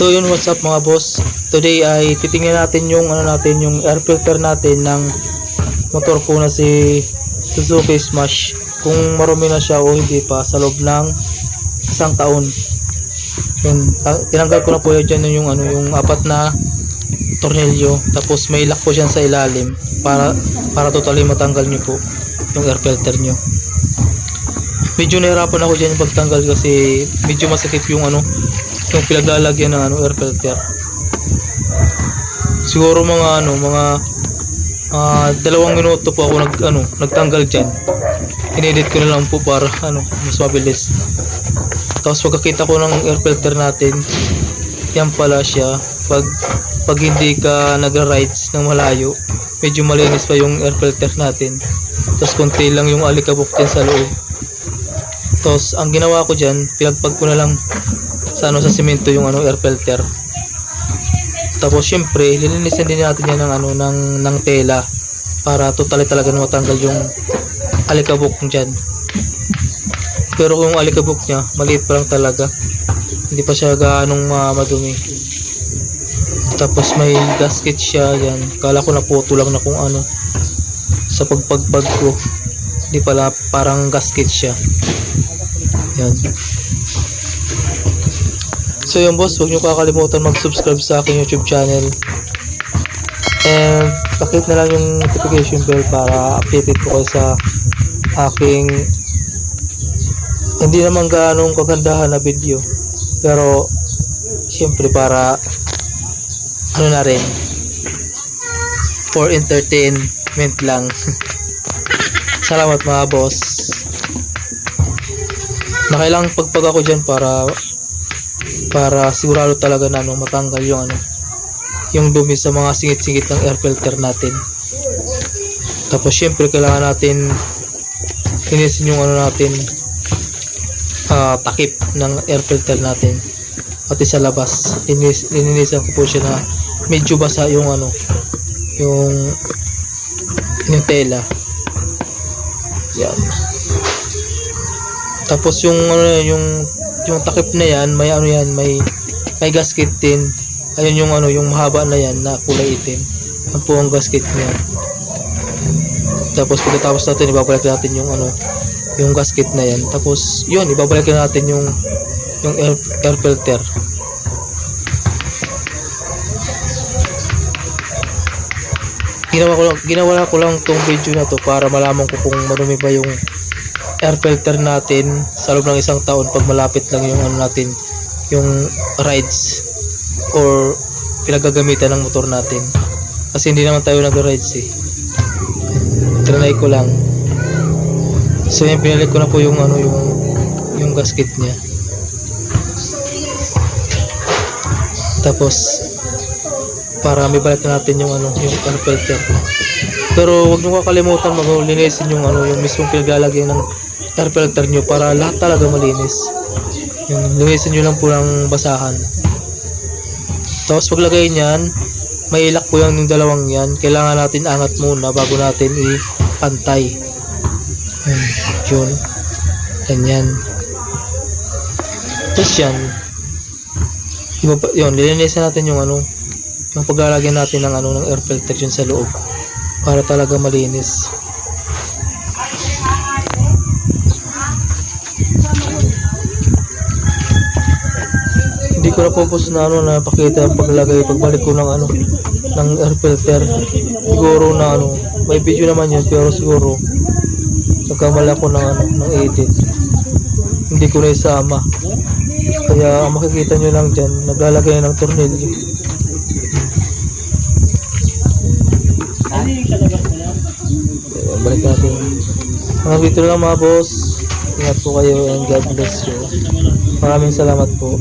So yun what's up mga boss. Today ay titingnan natin yung ano natin yung air filter natin ng motor ko na si Suzuki Smash kung marumi na siya o hindi pa sa loob ng isang taon. Yun, tinanggal ko na po yun yung ano yung apat na tornilyo tapos may lock po siya sa ilalim para para totally matanggal niyo po yung air filter niyo. Medyo nahirapan ako dyan pagtanggal kasi medyo masakit yung ano yung pinaglalagyan ng ano air filter. Siguro mga ano mga ah, dalawang minuto po ako nag ano nagtanggal diyan. Inedit ko na lang po para ano mas mabilis. Tapos pagkakita ko ng air filter natin, yan pala siya. Pag pag hindi ka nagra-rides ng malayo, medyo malinis pa yung air filter natin. Tapos konti lang yung alikabok din sa loob. Tapos ang ginawa ko diyan, pinagpag ko na lang sa ano sa semento yung ano air filter. Tapos syempre, lilinisin din natin yan ng ano ng ng tela para totally talaga matanggal yung alikabok diyan. Pero kung alikabok niya, maliit pa lang talaga. Hindi pa siya gaanong uh, madumi. Tapos may gasket siya yan. Kala ko na puto lang na kung ano. Sa pagpagpag ko. Hindi pala parang gasket siya. Yan. So yun boss, huwag nyo kakalimutan mag-subscribe sa aking YouTube channel. And pakit na lang yung notification bell para updated ko sa aking hindi naman gaanong kagandahan na video. Pero syempre para ano na rin for entertainment lang. Salamat mga boss. Nakailang pagpag ako dyan para para sigurado talaga na ano, matanggal yung ano yung dumi sa mga singit-singit ng air filter natin. Tapos syempre kailangan natin linisin yung ano natin ah, takip ng air filter natin. Pati sa labas linis, lininisan ko po siya na medyo basa yung ano yung yung tela. Yan. Tapos yung ano yung yung takip na yan may ano yan may may gasket din. Ayun yung ano yung mahaba na yan na kulay itim. Yan po ang gasket niya. Tapos pagkatapos natin ibabalik natin yung ano yung gasket na yan. Tapos yun ibabalik na natin yung yung air, air filter. Ginawa ko lang ginawa ko lang tong video na to para malaman ko kung marumi ba yung air filter natin sa loob ng isang taon pag malapit lang yung ano natin yung rides or pinagagamitan ng motor natin. Kasi hindi naman tayo nag-rides eh. Trinay ko lang. So yan pinalik ko na po yung ano yung yung gasket niya. Tapos para may na natin yung ano yung air filter. Pero wag niyo kakalimutan maglinisin yung ano yung mismong pinaglalagay ng air filter nyo para lahat talaga malinis. Yung linisin nyo lang po ng basahan. Tapos paglagay niyan may ilak po yan yung dalawang yan. Kailangan natin angat muna bago natin i-pantay. Yun, yun. Ganyan. Tapos yan. Yun, yun lilinisan natin yung ano yung paglalagyan natin ng ano ng air filter yun sa loob para talaga malinis ko na focus na ano na pakita ang paglagay pagbalik ko ng ano ng air filter. Siguro na ano may video naman yun pero siguro nagkamali ako ng ano ng edit. Hindi ko na isama. Kaya makikita nyo lang dyan naglalagay ng tornilyo. Ayan, balik natin. Hanggang dito lang mga boss. Ingat po kayo and God bless you. Maraming salamat po